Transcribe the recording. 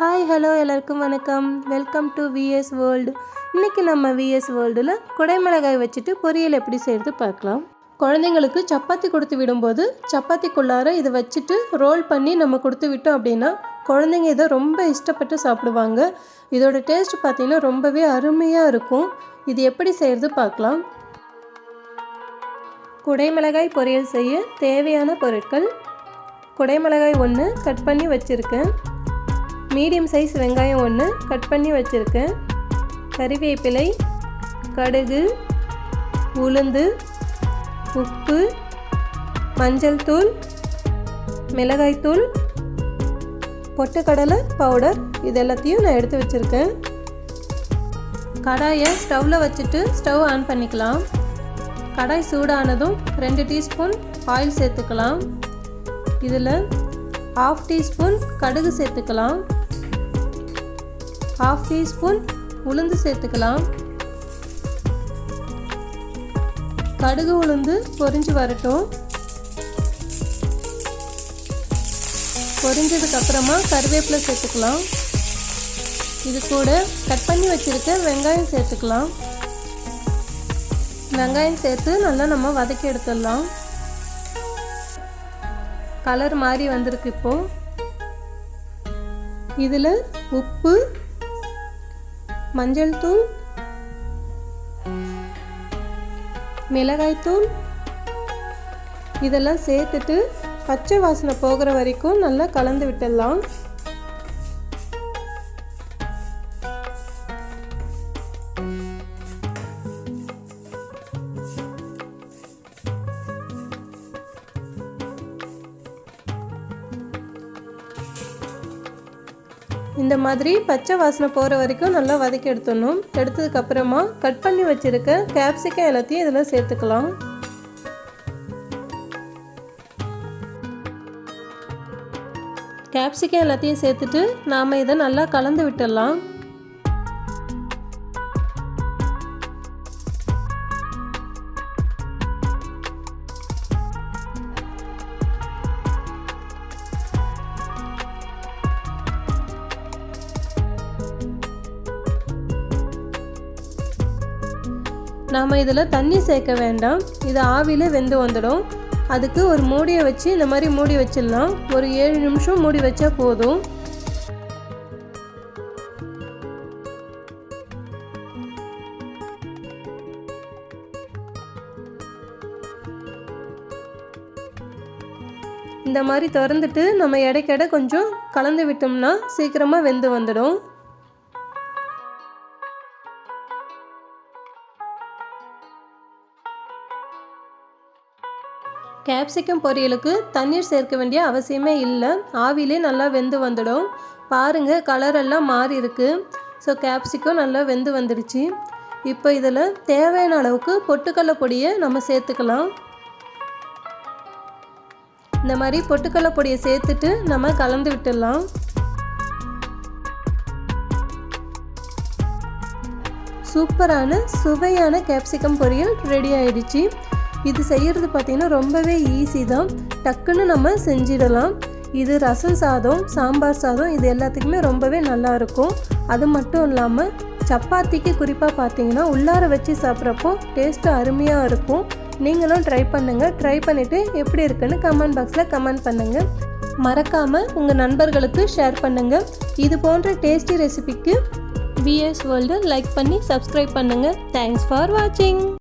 Hi hello எல்லாருக்கும் வணக்கம். Welcome to vs world இன்றைக்கி நம்ம விஎஸ் வேர்ல்டில் குடைமிளகாய் வச்சுட்டு பொரியல் எப்படி செய்கிறது பார்க்கலாம். குழந்தைங்களுக்கு சப்பாத்தி கொடுத்து விடும்போது சப்பாத்திக்குள்ளார இதை வச்சுட்டு ரோல் பண்ணி நம்ம கொடுத்து விட்டோம் அப்படின்னா குழந்தைங்க இதை ரொம்ப இஷ்டப்பட்டு சாப்பிடுவாங்க. இதோட டேஸ்ட் பார்த்திங்கன்னா ரொம்பவே அருமையாக இருக்கும். இது எப்படி செய்கிறது பார்க்கலாம். குடைமிளகாய் பொரியல் செய்ய தேவையான பொருட்கள். குடைமிளகாய் ஒன்று கட் பண்ணி வச்சுருக்கேன். மீடியம் சைஸ் வெங்காயம் ஒன்று கட் பண்ணி வச்சுருக்கேன். கறிவேப்பிலை கடுகு உளுந்து உப்பு மஞ்சள் தூள் மிளகாய்த்தூள் பொட்டுக்கடலை பவுடர் இது எல்லாத்தையும் நான் எடுத்து வச்சுருக்கேன். கடாயை ஸ்டவ்வில் வச்சுட்டு ஸ்டவ் ஆன் பண்ணிக்கலாம். கடாய் சூடானதும் ரெண்டு டீஸ்பூன் ஆயில் சேர்த்துக்கலாம். இதில் ஹாஃப் டீஸ்பூன் கடுகு சேர்த்துக்கலாம். ஹாஃப் டீஸ்பூன் உளுந்து சேர்த்துக்கலாம். கடுகு உளுந்து பொரிஞ்சு வரட்டும். பொரிஞ்சதுக்கப்புறமா கருவேப்பிலை சேர்த்துக்கலாம். இது கூட கட் பண்ணி வச்சுருக்க வெங்காயம் சேர்த்துக்கலாம். வெங்காயம் சேர்த்து நல்லா நம்ம வதக்கி எடுத்துடலாம். கலர் மாதிரி வந்திருக்கு இப்போது இதில் உப்பு மஞ்சள் தூள் மிளகாய்த்தூள் இதெல்லாம் சேர்த்துட்டு பச்சை வாசனை போகிற வரைக்கும் நல்லா கலந்து விட்டுடலாம். இந்த மாதிரி பச்சை வாசனை போகிற வரைக்கும் நல்லா வதக்கி எடுத்துடணும். எடுத்ததுக்கப்புறமா கட் பண்ணி வச்சுருக்க கேப்சிகம் எல்லாத்தையும் இதில் சேர்த்துக்கலாம். கேப்சிகம் எல்லாத்தையும் சேர்த்துட்டு நாம் இதை நல்லா கலந்து விட்டுடலாம். நாம் இதில் தண்ணி சேர்க்க வேண்டாம். இது ஆவியில் வெந்து வந்துடும். அதுக்கு ஒரு மூடியை வச்சு இந்த மாதிரி மூடி வச்சிடலாம். ஒரு ஏழு நிமிஷம் மூடி வச்சா போதும். இந்த மாதிரி திறந்துட்டு நம்ம இடைக்கடை கொஞ்சம் கலந்து விட்டோம்னா சீக்கிரமாக வெந்து வந்துடும். கேப்சிகம் பொரியலுக்கு தண்ணீர் சேர்க்க வேண்டிய அவசியமே இல்லை. ஆவிலே நல்லா வெந்து வந்துடும். பாருங்கள் கலரெல்லாம் மாறி இருக்கு. ஸோ கேப்சிகம் நல்லா வெந்து வந்துடுச்சு. இப்போ இதில் தேவையான அளவுக்கு பொட்டுக்கடலை பொடியை நம்ம சேர்த்துக்கலாம். இந்த மாதிரி பொட்டுக்கடலை பொடியை சேர்த்துட்டு நம்ம கலந்து விட்டுடலாம். சூப்பரான சுவையான கேப்சிகம் பொரியல் ரெடி ஆயிடுச்சு. இது செய்கிறது பார்த்திங்கன்னா ரொம்பவே ஈஸி தான். டக்குன்னு நம்ம செஞ்சிடலாம். இது ரசம் சாதம் சாம்பார் சாதம் இது எல்லாத்துக்குமே ரொம்பவே நல்லாயிருக்கும் அது மட்டும் இல்லாமல் சப்பாத்திக்கு குறிப்பாக பார்த்தீங்கன்னா உள்ளார வச்சு சாப்பிட்றப்போ டேஸ்ட்டு அருமையாக இருக்கும். நீங்களும் ட்ரை பண்ணுங்கள் ட்ரை பண்ணிவிட்டு எப்படி இருக்குன்னு கமெண்ட் பாக்ஸில் கமெண்ட் பண்ணுங்கள் மறக்காமல் உங்கள் நண்பர்களுக்கு ஷேர் பண்ணுங்கள் இது போன்ற டேஸ்டி ரெசிபிக்கு விஎஸ் வேர்ல்டு லைக் பண்ணி சப்ஸ்கிரைப் பண்ணுங்கள் தேங்க்ஸ் ஃபார் வாட்சிங்